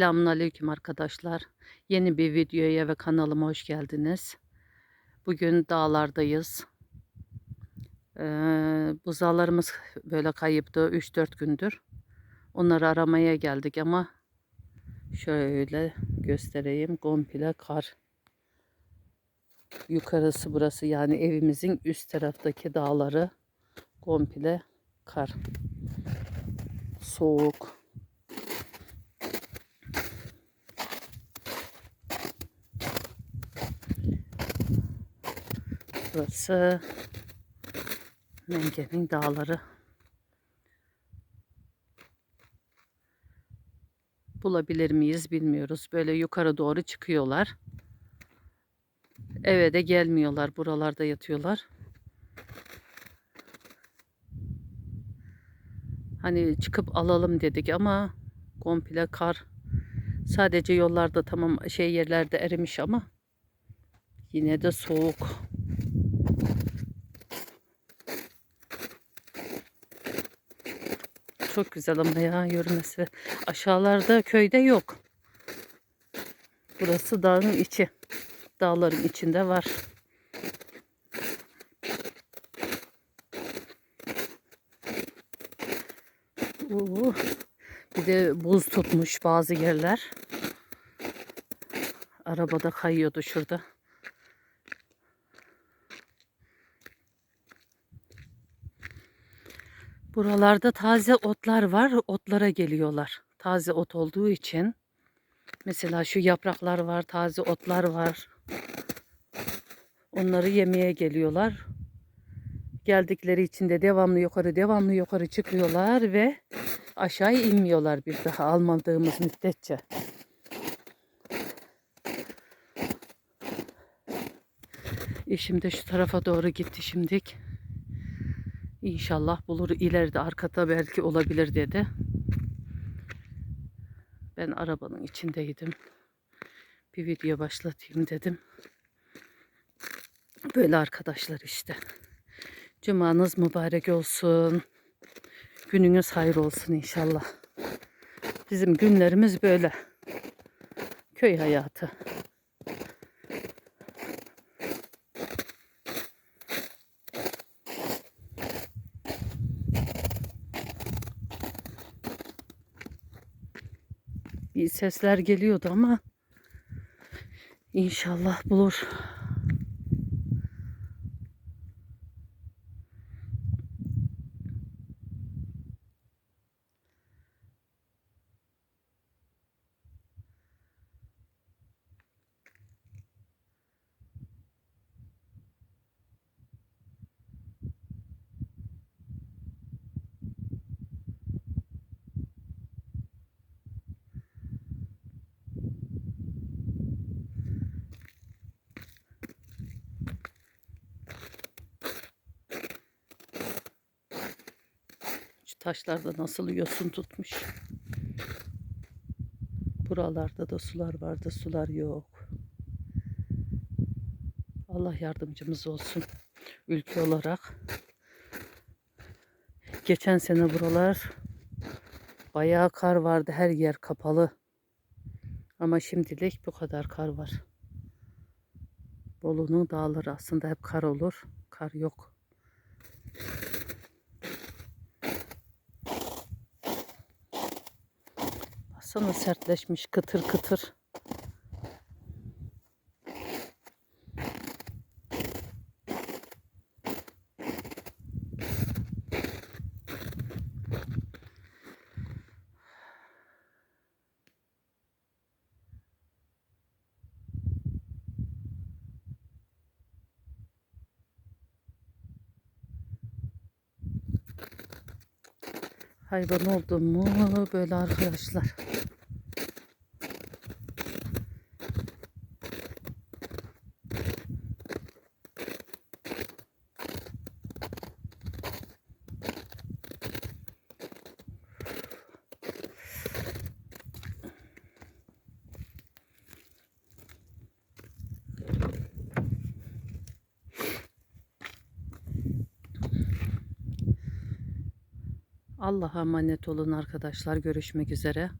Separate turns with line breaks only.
Selamun Aleyküm arkadaşlar. Yeni bir videoya ve kanalıma hoş geldiniz. Bugün dağlardayız. Ee, buzağlarımız böyle kayıptı 3-4 gündür. Onları aramaya geldik ama şöyle göstereyim. Komple kar. Yukarısı burası yani evimizin üst taraftaki dağları komple kar. Soğuk. Burası Menge'nin dağları. Bulabilir miyiz bilmiyoruz. Böyle yukarı doğru çıkıyorlar. Eve de gelmiyorlar. Buralarda yatıyorlar. Hani çıkıp alalım dedik ama komple kar. Sadece yollarda tamam şey yerlerde erimiş ama yine de soğuk. Çok güzel ama ya yürümesi. Aşağılarda köyde yok. Burası dağın içi. Dağların içinde var. Oo, bir de buz tutmuş bazı yerler. Arabada kayıyordu şurada. Buralarda taze otlar var. Otlara geliyorlar. Taze ot olduğu için. Mesela şu yapraklar var, taze otlar var. Onları yemeye geliyorlar. Geldikleri için de devamlı yukarı, devamlı yukarı çıkıyorlar ve aşağı inmiyorlar bir daha almadığımız müddetçe. Eşim de şu tarafa doğru gitti şimdik. İnşallah bulur ileride arkada belki olabilir dedi. Ben arabanın içindeydim. Bir video başlatayım dedim. Böyle arkadaşlar işte. Cumanız mübarek olsun. Gününüz hayır olsun inşallah. Bizim günlerimiz böyle. Köy hayatı. Bir sesler geliyordu ama inşallah bulur. Taşlarda nasıl yosun tutmuş. Buralarda da sular vardı, sular yok. Allah yardımcımız olsun ülke olarak. Geçen sene buralar bayağı kar vardı. Her yer kapalı. Ama şimdilik bu kadar kar var. Bolu'nun dağları aslında hep kar olur. Kar yok. Baksana sertleşmiş kıtır kıtır. Hayvan oldum mu böyle arkadaşlar. Allah'a emanet olun arkadaşlar. Görüşmek üzere.